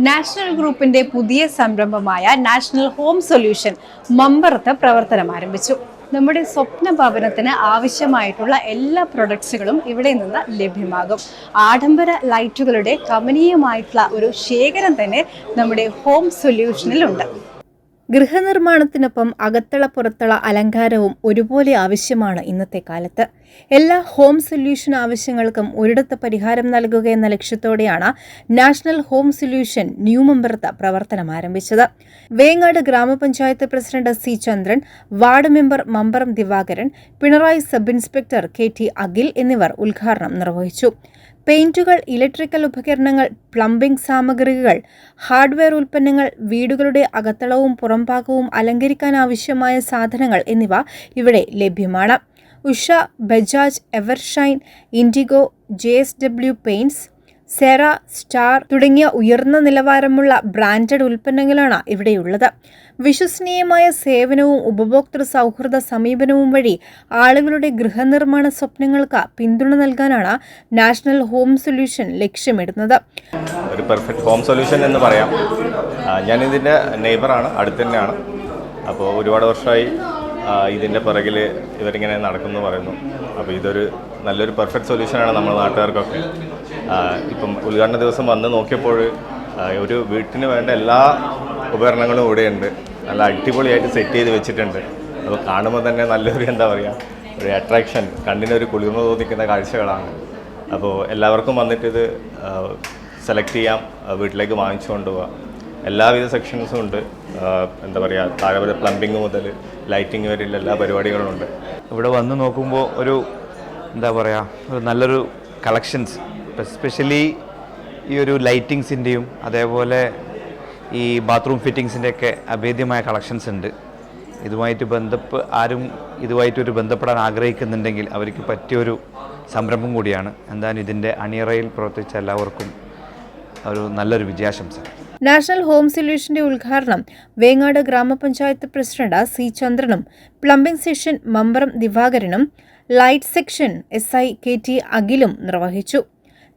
National ഗ്രൂപ്പിന്റെ പുതിയ സംരംഭമായ നാഷണൽ ഹോം സൊല്യൂഷൻ മമ്പറത്ത് പ്രവർത്തനം ആരംഭിച്ചു. നമ്മുടെ സ്വപ്ന ഭവനത്തിന് ആവശ്യമായിട്ടുള്ള എല്ലാ പ്രൊഡക്ട്സുകളും ഇവിടെ നിന്ന് ലഭ്യമാകും. ആഡംബര ലൈറ്റുകളുടെ കമനീയമായിട്ടുള്ള ഒരു ശേഖരം തന്നെ നമ്മുടെ ഹോം സൊല്യൂഷനിലുണ്ട്. ഗൃഹനിർമ്മാണത്തിനൊപ്പം അകത്തള പുറത്തള അലങ്കാരവും ഒരുപോലെ ആവശ്യമാണ് ഇന്നത്തെ കാലത്ത്. എല്ലാ ഹോം സൊല്യൂഷൻ ആവശ്യങ്ങൾക്കും ഒരിടത്ത് പരിഹാരം നൽകുക എന്ന ലക്ഷ്യത്തോടെയാണ് നാഷണൽ ഹോം സൊല്യൂഷൻ ന്യൂ മമ്പറത്ത് പ്രവർത്തനം ആരംഭിച്ചത്. വേങ്ങാട് ഗ്രാമപഞ്ചായത്ത് president C Chandran ward member Mambaram Divakaran Pinarayi sub inspector K T Akhil എന്നിവർ ഉദ്ഘാടനം നിർവഹിച്ചു. പെയിന്റുകൾ ഇലക്ട്രിക്കൽ ഉപകരണങ്ങൾ പ്ലംബിംഗ് സാമഗ്രികൾ ഹാർഡ്വെയർ ഉൽപ്പന്നങ്ങൾ വീടുകളുടെ അകത്തളവും പുറംഭാഗവും അലങ്കരിക്കാൻ ആവശ്യമായ സാധനങ്ങൾ എന്നിവ ഇവിടെ ലഭ്യമാണ്. Usha Bajaj Evershine Indigo J S W paints Cera star തുടങ്ങിയ ഉയർന്ന നിലവാരമുള്ള ബ്രാൻഡഡ് ഉൽപ്പന്നങ്ങളാണ് ഇവിടെയുള്ളത്. വിശ്വസനീയമായ സേവനവും ഉപഭോക്തൃ സൗഹൃദ സമീപനവും വഴി ആളുകളുടെ ഗൃഹനിർമ്മാണ സ്വപ്നങ്ങൾക്ക് പിന്തുണ നൽകാനാണ് നാഷണൽ ഹോം സൊല്യൂഷൻ ലക്ഷ്യമിടുന്നത്. ഒരു പെർഫെക്റ്റ് ഹോം സൊല്യൂഷൻ എന്ന് പറയാം. ഞാനിതിന്റെ നെയ്ബറാണ് അടുത്ത് തന്നെയാണ് അപ്പോൾ ഒരുപാട് വർഷമായി ഇതിന്റെ പിറകിൽ ഇവരിങ്ങനെ നടക്കുന്നു പറയുന്നു. അപ്പോൾ ഇതൊരു നല്ലൊരു പെർഫെക്റ്റ് സൊല്യൂഷനാണ് നമ്മുടെ നാട്ടുകാർക്കൊക്കെ. ഇപ്പം ഉദ്ഘാടന ദിവസം വന്ന് നോക്കിയപ്പോൾ ഒരു വീട്ടിന് വേണ്ട എല്ലാ ഉപകരണങ്ങളും ഇവിടെയുണ്ട്. നല്ല അടിപൊളിയായിട്ട് സെറ്റ് ചെയ്ത് വെച്ചിട്ടുണ്ട്. അപ്പോൾ കാണുമ്പോൾ തന്നെ നല്ലൊരു എന്താ പറയുക ഒരു അട്രാക്ഷൻ കണ്ണിനൊരു കുളിർമ തോന്നിക്കുന്ന കാഴ്ചകളാണ്. അപ്പോൾ എല്ലാവർക്കും വന്നിട്ട് ഇത് സെലക്ട് ചെയ്യാം വീട്ടിലേക്ക് വാങ്ങിച്ചു കൊണ്ടുപോകാം എല്ലാവിധ സെക്ഷൻസും ഉണ്ട്. എന്താ പറയുക താഴെ പ്ലംബിങ് മുതൽ ലൈറ്റിംഗ് വരെയുള്ള എല്ലാ പരിപാടികളും ഉണ്ട്. ഇവിടെ വന്ന് നോക്കുമ്പോൾ ഒരു എന്താ പറയുക ഒരു നല്ലൊരു കളക്ഷൻസ് എസ്പെഷ്യലി ഈ ഒരു ലൈറ്റിങ്സിന്റെയും അതേപോലെ ഈ ബാത്റൂം ഫിറ്റിങ്സിന്റെയൊക്കെ അഭേദ്യമായ കളക്ഷൻസ് ഉണ്ട്. ഇതുമായിട്ട് ബന്ധപ്പ് ആരും ഇതുമായിട്ടൊരു ബന്ധപ്പെടാൻ ആഗ്രഹിക്കുന്നുണ്ടെങ്കിൽ അവർക്ക് പറ്റിയൊരു സംരംഭം കൂടിയാണ്. എന്തായാലും ഇതിന്റെ അണിയറയിൽ പ്രവർത്തിച്ച എല്ലാവർക്കും ഒരു നല്ലൊരു വിജയാശംസ. നാഷണൽ ഹോം സൊല്യൂഷന്റെ ഉദ്ഘാടനം വേങ്ങാട് ഗ്രാമപഞ്ചായത്ത് പ്രസിഡന്റ് സി ചന്ദ്രനും plumbing section Mambaram ദിവാകരനും light section S I K T അഖിലും നിർവഹിച്ചു.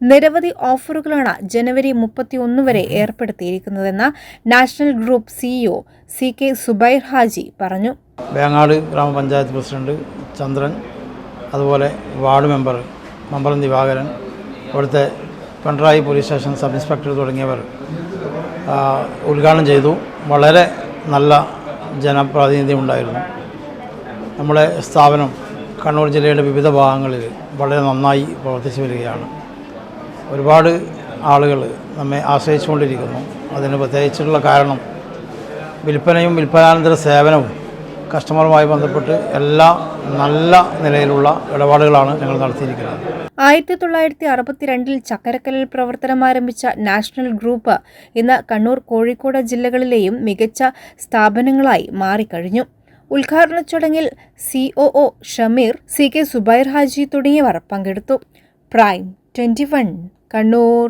നിരവധി ഓഫറുകളാണ് ജനുവരി മുപ്പത്തിയൊന്ന് വരെ ഏർപ്പെടുത്തിയിരിക്കുന്നതെന്ന് national group CEO C K Subair Haji പറഞ്ഞു. വേങ്ങാട് ഗ്രാമപഞ്ചായത്ത് പ്രസിഡന്റ് ചന്ദ്രൻ അതുപോലെ വാർഡ് മെമ്പർ മമ്പലം ദിവാകരൻ അവിടുത്തെ Pinarayi police station sub inspector തുടങ്ങിയവർ ഉദ്ഘാടനം ചെയ്തു. വളരെ നല്ല ജനപ്രാതിനിധ്യം ഉണ്ടായിരുന്നു. നമ്മുടെ സ്ഥാപനം കണ്ണൂർ ജില്ലയുടെ വിവിധ ഭാഗങ്ങളിൽ വളരെ നന്നായി പ്രവർത്തിച്ചു വരികയാണ്. ഒരുപാട് ആളുകൾ നമ്മെ ആശ്രയിച്ചുകൊണ്ടിരിക്കുന്നു. അതിന് പ്രത്യേകിച്ചുള്ള കാരണം വിൽപ്പനയും വിൽപ്പനാനന്തര സേവനവും കസ്റ്റമറുമായി ബന്ധപ്പെട്ട് എല്ലാ നല്ല നിലയിലുള്ള ഇടപാടുകളാണ് ഞങ്ങൾ നടത്തിയിരിക്കുന്നത്. ആയിരത്തി തൊള്ളായിരത്തി അറുപത്തിരണ്ടിൽ ചക്കരക്കല്ലിൽ പ്രവർത്തനം ആരംഭിച്ച നാഷണൽ ഗ്രൂപ്പ് ഇന്ന് കണ്ണൂർ കോഴിക്കോട് ജില്ലകളിലെയും മികച്ച സ്ഥാപനങ്ങളായി മാറിക്കഴിഞ്ഞു. ഉദ്ഘാടന ചടങ്ങിൽ C O O Shameer C K Subair Haji തുടങ്ങിയവർ പങ്കെടുത്തു. Prime twenty Kannur